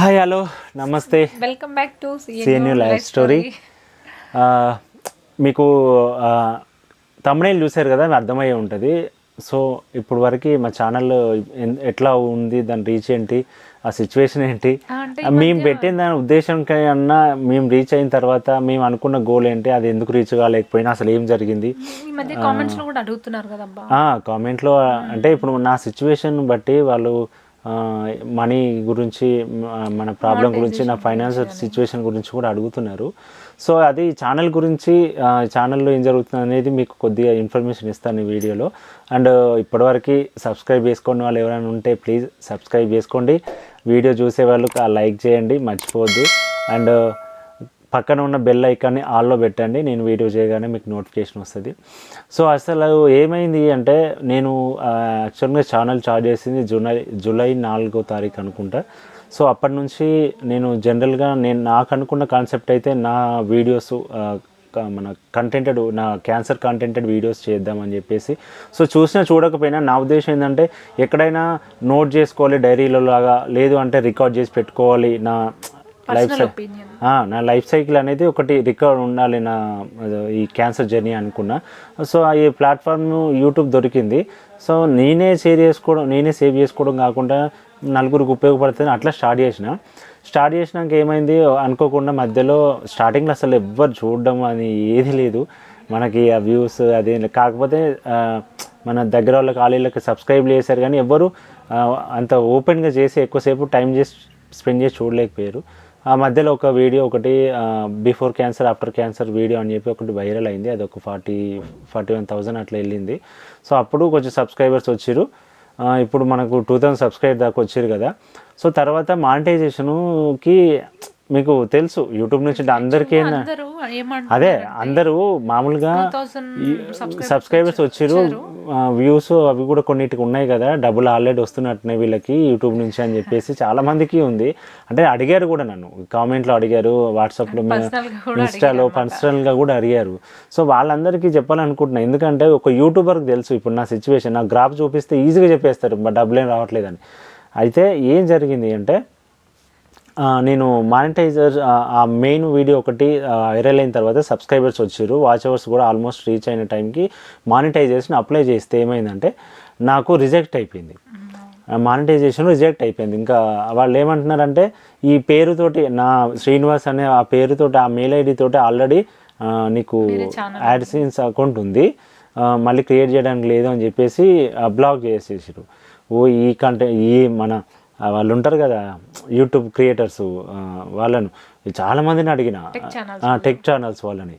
Hi hello నమస్తే. Welcome back to సిఎన్యూ life story మీకు తమిళ చూశారు కదా అర్థమయ్యే ఉంటుంది. సో ఇప్పుడు వరకు మా ఛానల్ ఎట్లా ఉంది దాని రీచ్ ఏంటి ఆ సిచ్యువేషన్ ఏంటి? మేము పెట్టిన దాని ఉద్దేశం కన్నా మేము రీచ్ అయిన తర్వాత మేము అనుకున్న గోల్ ఏంటి అది ఎందుకు రీచ్ కాలేకపోయినా అసలు ఏం జరిగింది? కామెంట్లో అంటే ఇప్పుడు నా సిచ్యువేషన్ బట్టి వాళ్ళు మనీ గురించి మన ప్రాబ్లం గురించి నా ఫైనాన్షియల్ సిచ్యువేషన్ గురించి కూడా అడుగుతున్నారు. సో అది ఛానల్ గురించి ఛానల్లో ఏం జరుగుతుంది అనేది మీకు కొద్దిగా ఇన్ఫర్మేషన్ ఇస్తాను ఈ వీడియోలో. అండ్ ఇప్పటివరకు సబ్స్క్రైబ్ చేసుకోండి వాళ్ళు ఎవరైనా ఉంటే ప్లీజ్ సబ్స్క్రైబ్ చేసుకోండి. వీడియో చూసే వాళ్ళు లైక్ చేయండి మర్చిపోవద్దు. అండ్ పక్కన ఉన్న బెల్ ఐకాన్ని ఆల్లో పెట్టండి నేను వీడియో చేయగానే మీకు నోటిఫికేషన్ వస్తుంది. సో అసలు ఏమైంది అంటే నేను యాక్చువల్గా ఛానల్ చార్జ్ చేసింది జూలై జూలై నాలుగో తారీఖు అనుకుంటా. సో అప్పటి నుంచి నేను జనరల్గా నేను నాకు అనుకున్న కాన్సెప్ట్ అయితే నా వీడియోస్ మన కంటెంటెడ్ నా క్యాన్సర్ కంటెంటెడ్ వీడియోస్ చేద్దామని చెప్పేసి. సో చూసినా చూడకపోయినా నా ఉద్దేశం ఏంటంటే ఎక్కడైనా నోట్ చేసుకోవాలి డైరీలో లాగా లేదు అంటే రికార్డ్ చేసి పెట్టుకోవాలి నా లైఫ్ నా లైఫ్ సైకిల్ అనేది ఒకటి రికార్డ్ ఉండాలి నా ఈ క్యాన్సర్ జర్నీ అనుకున్నా. సో ఈ ప్లాట్ఫామ్ యూట్యూబ్ దొరికింది. సో నేనే షేర్ చేసుకోవడం నేనే సేవ్ చేసుకోవడం కాకుండా నలుగురికి ఉపయోగపడుతుంది. అట్లా స్టార్ట్ చేసిన. స్టార్ట్ చేసినాక ఏమైంది? అనుకోకుండా మధ్యలో స్టార్టింగ్లో అసలు ఎవ్వరు చూడడం అని ఏది లేదు. మనకి ఆ వ్యూస్ అది కాకపోతే మన దగ్గర వాళ్ళ ఖాళీలకు సబ్స్క్రైబ్ చేశారు కానీ ఎవ్వరు అంత ఓపెన్గా చేసి ఎక్కువసేపు టైం చేసి స్పెండ్ చేసి చూడలేకపోయారు. ఆ మధ్యలో ఒక వీడియో ఒకటి before cancer after cancer video అని చెప్పి ఒకటి వైరల్ అయింది. అది ఒక ఫార్టీ ఫార్టీ వన్ థౌజండ్ అట్లా వెళ్ళింది. సో అప్పుడు కొంచెం సబ్స్క్రైబర్స్ వచ్చారు. ఇప్పుడు మనకు టూ థౌజండ్ సబ్స్క్రైబ్ దాకా వచ్చారు కదా. సో తర్వాత మానిటైజేషన్కి మీకు తెలుసు యూట్యూబ్ నుంచి అందరికీ అదే అందరూ మామూలుగా సబ్స్క్రైబర్స్ వచ్చారు. వ్యూస్ అవి కూడా కొన్నిటికి ఉన్నాయి కదా డబ్బులు ఆల్రెడీ వస్తున్నట్టున్నాయి వీళ్ళకి యూట్యూబ్ నుంచి అని చెప్పేసి చాలా మందికి ఉంది. అంటే అడిగారు కూడా నన్ను కామెంట్లో అడిగారు వాట్సాప్లో ఇన్స్టాలో పర్సనల్గా కూడా అడిగారు. సో వాళ్ళందరికీ చెప్పాలనుకుంటున్నా ఎందుకంటే ఒక యూట్యూబర్కి తెలుసు ఇప్పుడు నా సిచ్యువేషన్ నా గ్రాఫ్ చూపిస్తే ఈజీగా చెప్పేస్తారు బట్ డబ్బులు ఏం రావట్లేదని. అయితే ఏం జరిగింది అంటే నేను మానిటైజర్ ఆ మెయిన్ వీడియో ఒకటి వైరల్ అయిన తర్వాత సబ్స్క్రైబర్స్ వచ్చారు వాచ్ అవర్స్ కూడా ఆల్మోస్ట్ రీచ్ అయిన టైంకి మానిటైజేషన్ అప్లై చేస్తే ఏమైందంటే నాకు రిజెక్ట్ అయిపోయింది. మానిటైజేషన్ రిజెక్ట్ అయిపోయింది. ఇంకా వాళ్ళు ఏమంటున్నారంటే ఈ పేరుతోటి నా శ్రీనివాస్ అనే ఆ పేరుతోటి ఆ మెయిల్ ఐడి తోటి ఆల్రెడీ నీకు యాడ్సిన్స్ అకౌంట్ ఉంది. మళ్ళీ క్రియేట్ చేయడానికి లేదు అని చెప్పేసి బ్లాక్ చేసేసారు ఓ ఈ కంటెంట్ ఈ మన వాళ్ళు ఉంటారు కదా యూట్యూబ్ క్రియేటర్స్ వాళ్ళను. చాలా మందిని అడిగిన టెక్ ఛానల్స్ వాళ్ళని.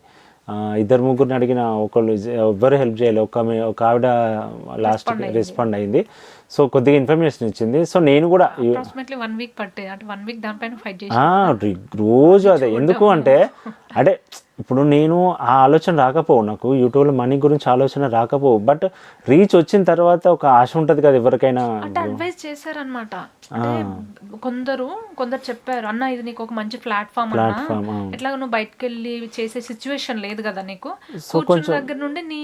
ఇద్దరు ముగ్గురిని అడిగిన ఒకళ్ళు ఎవ్వరు హెల్ప్ చేయలేదు ఒక ఒక ఆవిడ లాస్ట్ రెస్పాండ్ అయింది. సో కొద్దిగా ఇన్ఫర్మేషన్ ఇచ్చింది. సో నేను కూడా వన్ వీక్ పట్టే అంటే వన్ వీక్ దానిపైన ఫైట్ రోజు అదే. ఎందుకు అంటే అంటే ఇప్పుడు నేను ఆ ఆలోచన రాకపోవు నాకు. యూట్యూబ్లో మనీ గురించి ఆలోచన రాకపోవు. బట్ రీచ్ వచ్చిన తర్వాత ఒక ఆశ ఉంటుంది కదా ఎవరికైనా. అంటే అడ్వైస్ చేశారనమాట కొందరు కొందరు చెప్పారు అన్న ఇది నీకు ఒక మంచి ప్లాట్ఫామ్ అన్న. ఎట్లా నువ్వు బయటకు వెళ్ళి చేసే సిచ్యువేషన్ లేదు కదా నీకు. కూర్చున్న దగ్గర నుండి నీ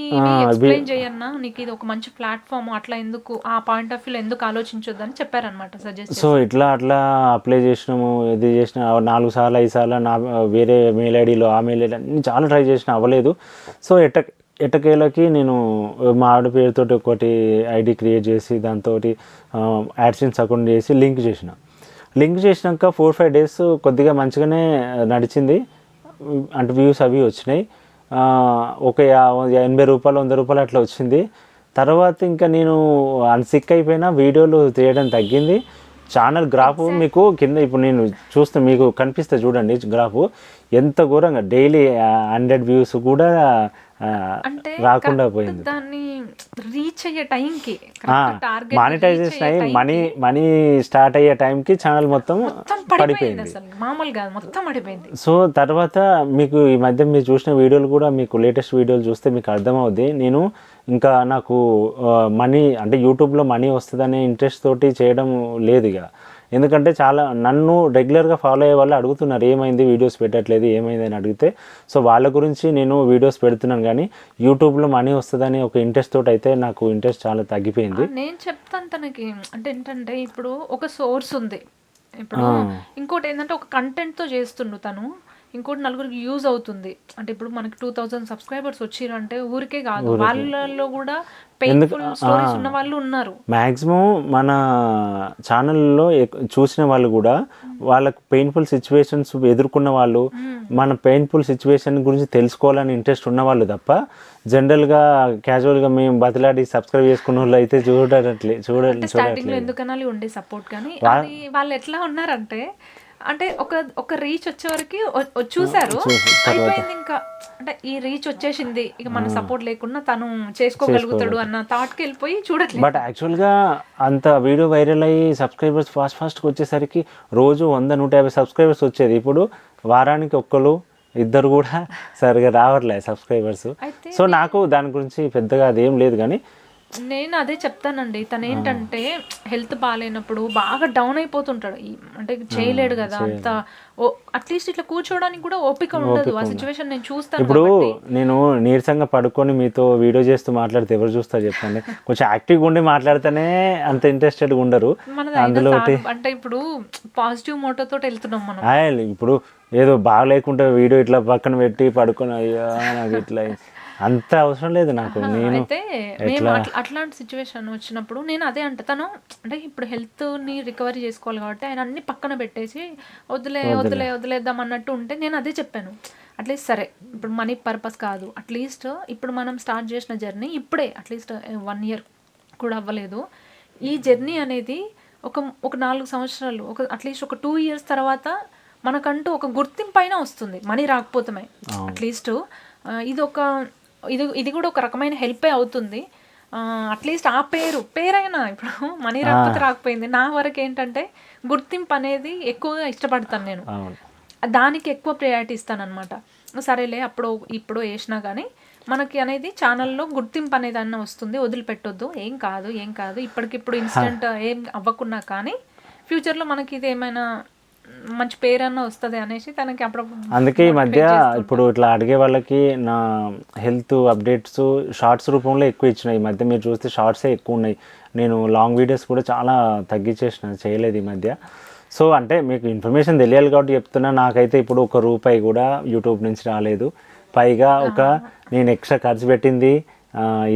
ఎక్స్ప్లెయిన్ చేయన్నా నీకు ఇది ఒక మంచి ప్లాట్ఫామ్ అట్లా ఎందుకు ఆ పాయింట్ ఆఫ్ వ్యూలో ఎందుకు ఆలోచించొద్దు అని చెప్పారనమాట సజెస్ట్ సో ఇట్లా అట్లా అప్లై చేసినాము ఇది చేసిన నాలుగు సార్లు ఐదు సార్లు నా వేరే మెయిల్ ఐడిలో ఆ మెయిల్ ఐడి అన్ని చాలా ట్రై చేసిన అవ్వలేదు. సో ఎట్ట ఎట్టకేలకి నేను మా ఆవిడ పేరుతోటి ఒకటి ఐడి క్రియేట్ చేసి దాంతో యాడ్సెన్స్ అకౌంట్ చేసి లింక్ చేసిన. లింక్ చేసినాక ఫోర్ ఫైవ్ డేస్ కొద్దిగా మంచిగానే నడిచింది. అంటే వ్యూస్ అవి వచ్చినాయి. ఒక ఎనభై రూపాయలు వంద రూపాయలు అట్లా వచ్చింది. తర్వాత ఇంకా నేను అన్సిక్ అయిపోయినా వీడియోలు తీయడం తగ్గింది. ఛానల్ గ్రాఫ్ మీకు కింద ఇప్పుడు నేను చూస్తే మీకు కనిపిస్తే చూడండి గ్రాఫ్ ఎంత ఘోరంగా. డైలీ హండ్రెడ్ వ్యూస్ కూడా రాకుండా పోయింది. దాన్ని రీచ్ అయ్యే టైంకి మానిటైజేషన్ అయ్యి మనీ మనీ స్టార్ట్ అయ్యే టైంకి ఛానల్ మొత్తం పడిపోయింది అసలు. మామూలు కాదు మొత్తం పడిపోయింది. సో తర్వాత మీకు ఈ మధ్య మీరు చూసిన వీడియోలు కూడా మీకు లేటెస్ట్ వీడియోలు చూస్తే మీకు అర్థమవుద్ది. నేను ఇంకా నాకు మనీ అంటే యూట్యూబ్లో మనీ వస్తుందనే ఇంట్రెస్ట్ తోటి చేయడం లేదు ఇక. ఎందుకంటే చాలా నన్ను రెగ్యులర్గా ఫాలో అయ్యే వాళ్ళు అడుగుతున్నారు ఏమైంది? వీడియోస్ పెట్టట్లేదు ఏమైంది? అని అడిగితే సో వాళ్ళ గురించి నేను వీడియోస్ పెడుతున్నాను కానీ యూట్యూబ్లో మనీ వస్తుందని ఒక ఇంట్రెస్ట్ తోటి అయితే నాకు ఇంట్రెస్ట్ చాలా తగ్గిపోయింది. నేను చెప్తాను తనకి అంటే ఏంటంటే ఇప్పుడు ఒక సోర్స్ ఉంది. ఇప్పుడు ఇంకోటి ఏంటంటే ఒక కంటెంట్తో చేస్తుండు తను. ఇంకోటి నలుగురికి యూజ్ అవుతుంది. అంటే ఇప్పుడు మనకి టూ థౌజండ్ సబ్స్క్రైబర్స్ వచ్చిర్రు అంటే ఊరికే కాదు. వాళ్ళలో కూడా పెయిన్ఫుల్ స్టోరీస్ ఉన్న వాళ్ళు ఉన్నారు. మ్యాక్సిమం మన ఛానల్లో చూసిన వాళ్ళు కూడా వాళ్ళకు పెయిన్ఫుల్ సిచ్యువేషన్స్ ఎదుర్కొన్న వాళ్ళు మన పెయిన్ఫుల్ సిచ్యువేషన్ గురించి తెలుసుకోవాలని ఇంట్రెస్ట్ ఉన్న వాళ్ళు తప్ప జనరల్గా క్యాజువల్గా మేము బతిలాడి సబ్స్క్రైబ్ చేసుకున్న వాళ్ళు అయితే చూడట్లే చూడ అంటే స్టార్టింగ్లో ఎందుకనాలి ఉండే సపోర్ట్ కానీ వాళ్ళు ఎట్లా ఉన్నారంటే అంటే ఒక ఒక రీచ్ వచ్చే వరకు వ- వ- చూసారు అయిపోయింది ఇంకా. అంటే ఈ రీచ్ వచ్చేసింది. ఇక మన సపోర్ట్ లేకుండా తను చేసుకోగలుగుతాడు అన్న థాట్కి వెళ్ళిపోయి చూడట్లేదు. బట్ యాక్చువల్గా అంత వీడియో వైరల్ అయ్యి సబ్స్క్రైబర్స్ ఫాస్ట్ ఫాస్ట్గా వచ్చేసరికి రోజు వంద నూట యాభై సబ్స్క్రైబర్స్ వచ్చేది. ఇప్పుడు వారానికి ఒక్కరు ఇద్దరు కూడా సరిగా రావట్లేదు సబ్స్క్రైబర్స్. సో నాకు దాని గురించి పెద్దగా అదేం లేదు కానీ నేను అదే చెప్తానండి. తను ఏంటంటే హెల్త్ బాగాలేనప్పుడు బాగా డౌన్ అయిపోతుంటాడు. అంటే చేయలేడు కదా అంత అట్లీస్ట్ ఇట్లా కూర్చోవడానికి కూడా ఓపిక ఉండదు. ఆ సిచ్యువేషన్ నేను చూస్తాను ఇప్పుడు. నేను నీరసంగా పడుకొని మీతో వీడియో చేస్తూ మాట్లాడితే ఎవరు చూస్తారు చెప్పండి. కొంచెం యాక్టివ్గా ఉండి మాట్లాడితేనే అంత ఇంట్రెస్టెడ్గా ఉండరు. అందులో. అంటే ఇప్పుడు పాజిటివ్ మోటో తోటి వెళ్తున్నాం మనం. ఇప్పుడు ఏదో బాగలేకుంటే వీడియో ఇట్లా పక్కన పెట్టి పడుకొని అయ్యా నాకు ఇట్లా. అంత అవసరం లేదు నాకు. నేను అయితే మేము అట్లా అట్లాంటి సిచ్యువేషన్ వచ్చినప్పుడు నేను అదే అంట తను అంటే ఇప్పుడు హెల్త్ని రికవరీ చేసుకోవాలి కాబట్టి ఆయన అన్ని పక్కన పెట్టేసి వదిలే వదిలే వదిలేద్దాం అన్నట్టు ఉంటే నేను అదే చెప్పాను. అట్లీస్ట్ సరే ఇప్పుడు మనీ పర్పస్ కాదు. అట్లీస్ట్ ఇప్పుడు మనం స్టార్ట్ చేసిన జర్నీ ఇప్పుడే అట్లీస్ట్ వన్ ఇయర్ కూడా అవ్వలేదు. ఈ జర్నీ అనేది ఒక ఒక నాలుగు సంవత్సరాలు ఒక అట్లీస్ట్ ఒక టూ ఇయర్స్ తర్వాత మనకంటూ ఒక గుర్తింపు అయినా వస్తుంది. మనీ రాకపోతే అట్లీస్ట్ ఇది ఒక ఇది ఇది కూడా ఒక రకమైన హెల్పే అవుతుంది. అట్లీస్ట్ ఆ పేరు పేరైనా ఇప్పుడు మనీ రాకపోతే రాకపోయింది. నా వరకు ఏంటంటే గుర్తింపు అనేది ఎక్కువగా ఇష్టపడతాను నేను. దానికి ఎక్కువ ప్రయారిటీ ఇస్తాను అనమాట సరేలే అప్పుడు ఇప్పుడు వేసినా కానీ మనకి అనేది ఛానల్లో గుర్తింపు అనేది అన్న వస్తుంది. వదిలిపెట్టొద్దు. ఏం కాదు ఏం కాదు. ఇప్పటికిప్పుడు ఇన్సిడెంట్ ఏం అవ్వకున్నా కానీ ఫ్యూచర్లో మనకి ఇది ఏమైనా మంచి పేరన్నా వస్తుంది అనేసి తనకి అప్పుడప్పుడు అందుకే ఈ మధ్య ఇప్పుడు ఇట్లా అడిగే వాళ్ళకి నా హెల్త్ అప్డేట్స్ షార్ట్స్ రూపంలో ఎక్కువ ఇచ్చిన ఈ మధ్య మీరు చూస్తే షార్ట్సే ఎక్కువ ఉన్నాయి. నేను లాంగ్ వీడియోస్ కూడా చాలా తగ్గించేసిన చేయలేదు ఈ మధ్య. సో అంటే మీకు ఇన్ఫర్మేషన్ తెలియాలి కాబట్టి చెప్తున్నా. నాకైతే ఇప్పుడు ఒక రూపాయి కూడా యూట్యూబ్ నుంచి రాలేదు. పైగా ఒక నేను ఎక్స్ట్రా ఖర్చు పెట్టింది.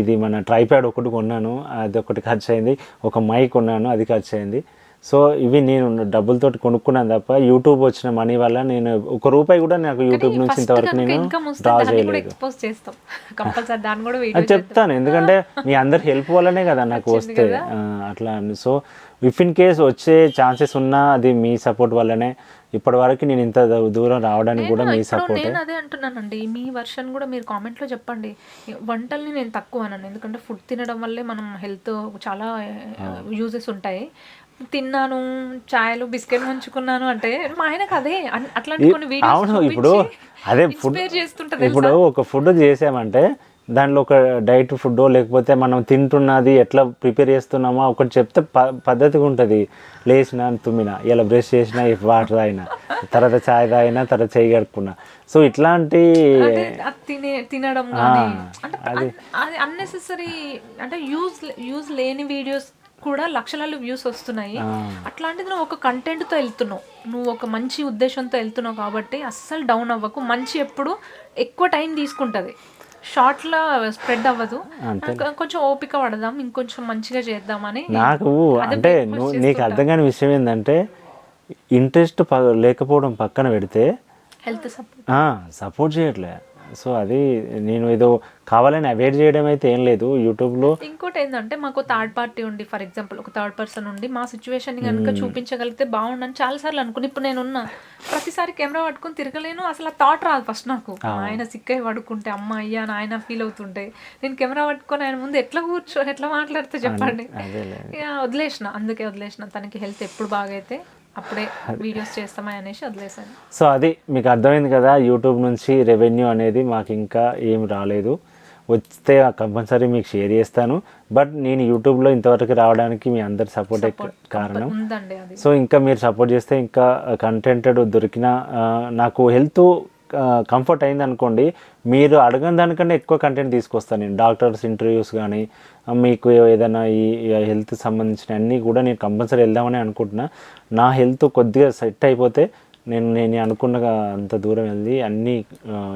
ఇది మన ట్రైప్యాడ్ ఒకటి కొన్నాను. అది ఒకటి ఖర్చు అయింది. ఒక మైక్ కొన్నాను. అది ఖర్చు అయింది. సో ఇవి నేను డబ్బులతోటి కొనుక్కున్నాను తప్ప యూట్యూబ్ వచ్చిన మనీ వల్ల నేను ఒక రూపాయి కూడా నాకు యూట్యూబ్ నుంచి ఇంతవరకు నేను డ్రా చేయలేదు. చెప్తాను ఎందుకంటే మీ అందరి హెల్ప్ వల్లనే కదా నాకు వస్తే అట్లా అని. సో ఇఫ్ ఇన్ కేస్ వచ్చే ఛాన్సెస్ ఉన్నా అది మీ సపోర్ట్ వల్లనే. ఇప్పటి వరకు నేను ఇంత దూరం రావడానికి కూడా మీ సపోర్టే నేను అదే అంటున్నానండి. మీ వర్షన్ కూడా మీరు కామెంట్లో చెప్పండి. వంటల్ని నేను తక్కువ అన్నాను. ఎందుకంటే ఫుడ్ తినడం వల్లే మనం హెల్త్ చాలా యూజెస్ ఉంటాయి. తిన్నాను చాయలు బిస్కెట్ ముంచుకున్నాను అంటే మా ఆయనకు అదే. అట్లాంటి కొన్ని అవును ఇప్పుడు అదే ఫుడ్ ఇప్పుడు ఒక ఫుడ్ చేసామంటే దాంట్లో ఒక డైట్ ఫుడ్ లేకపోతే మనం తింటున్నది ఎట్లా ప్రిపేర్ చేస్తున్నామో ఒకటి చెప్తే ప పద్ధతిగా ఉంటుంది. లేచిన తుమ్మిన ఇలా బ్రష్ చేసిన వాటర్ తాగిన తర్వాత చాయ్ తాగినా తర్వాత చేయి కడుక్కున్నా. సో ఇట్లాంటి తినే తినడం అంటే అది అన్నెసెసరీ అంటే యూజ్ యూజ్ లేని వీడియోస్ కూడా లక్షలలో వ్యూస్ వస్తున్నాయి. అట్లాంటిది నువ్వు ఒక కంటెంట్తో వెళ్తున్నావు. నువ్వు ఒక మంచి ఉద్దేశంతో వెళ్తున్నావు కాబట్టి అస్సలు డౌన్ అవ్వకు. మంచి ఎప్పుడు ఎక్కువ టైం తీసుకుంటది. షార్ట్లో స్ప్రెడ్ అవ్వదు. కొంచెం ఓపిక పడదాం ఇంకొంచెం మంచిగా చేద్దామని నాకు అంటే నీకు అర్థం కాని విషయం ఏంటంటే ఇంట్రెస్ట్ లేకపోవడం పక్కన పెడితే హెల్త్ సపోర్ట్ సపోర్ట్ చేయట్లే. సో అది నేను ఏదో కావాలని అవాయిడ్ చేయడం అయితే ఏం లేదు. యూట్యూబ్లో ఇంకోటి ఏంటంటే మాకు థర్డ్ పార్టీ ఉండి ఫర్ ఎగ్జాంపుల్ ఒక థర్డ్ పర్సన్ ఉండి మా సిచ్యువేషన్ కనుక చూపించగలిగితే బాగుండని చాలా సార్లు అనుకుని ఇప్పుడు నేను ఉన్నా ప్రతిసారి కెమెరా పట్టుకొని తిరగలేను. అసలు ఆ థాట్ రాదు ఫస్ట్ నాకు. ఆయన సిక్కై పడుకుంటే అమ్మ అయ్యా అని ఆయన ఫీల్ అవుతుంటే నేను కెమెరా పట్టుకొని ఆయన ముందు ఎట్లా కూర్చో ఎట్లా మాట్లాడితే చెప్పండి. వదిలేసిన అందుకే వదిలేసిన. తనకి హెల్త్ ఎప్పుడు బాగైతే అప్పుడే వీడియోస్ చేస్తామా అనేసి వదిలేసాను సో అది మీకు అర్థమైంది కదా యూట్యూబ్ నుంచి రెవెన్యూ అనేది మాకు ఇంకా ఏం రాలేదు. వస్తే కంపల్సరీ మీకు షేర్ చేస్తాను. బట్ నేను యూట్యూబ్లో ఇంతవరకు రావడానికి మీ అందరి సపోర్ట్ కారణం. సో ఇంకా మీరు సపోర్ట్ చేస్తే ఇంకా కంటెంటెడ్ దొరికిన నాకు హెల్త్ కంఫర్ట్ అయింది అనుకోండి మీరు అడగని దానికన్నా ఎక్కువ కంటెంట్ తీసుకొస్తాను నేను. డాక్టర్స్ ఇంటర్వ్యూస్ కానీ మీకు ఏదైనా ఈ హెల్త్ సంబంధించిన అన్నీ కూడా నేను కంపల్సరీ వెళ్దామని అనుకుంటున్నా. నా హెల్త్ కొద్దిగా సెట్ అయిపోతే నేను నేను అనుకున్న అంత దూరం వెళ్ళి అన్ని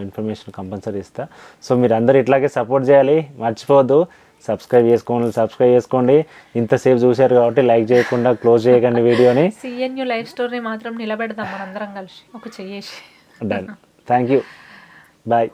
ఇన్ఫర్మేషన్ కంపల్సరీ ఇస్తా. సో మీరు అందరు ఇట్లాగే సపోర్ట్ చేయాలి. మర్చిపోవద్దు. సబ్స్క్రైబ్ చేసుకోండి సబ్స్క్రైబ్ చేసుకోండి. ఇంతసేపు చూశారు కాబట్టి లైక్ చేయకుండా క్లోజ్ చేయకండి వీడియోని. సిఎన్యు లైఫ్ స్టోరీ మాత్రం నిలబెడదాం మనందరం కలిసి. ఒక చెయ్యేసి. Done Thank you. Bye.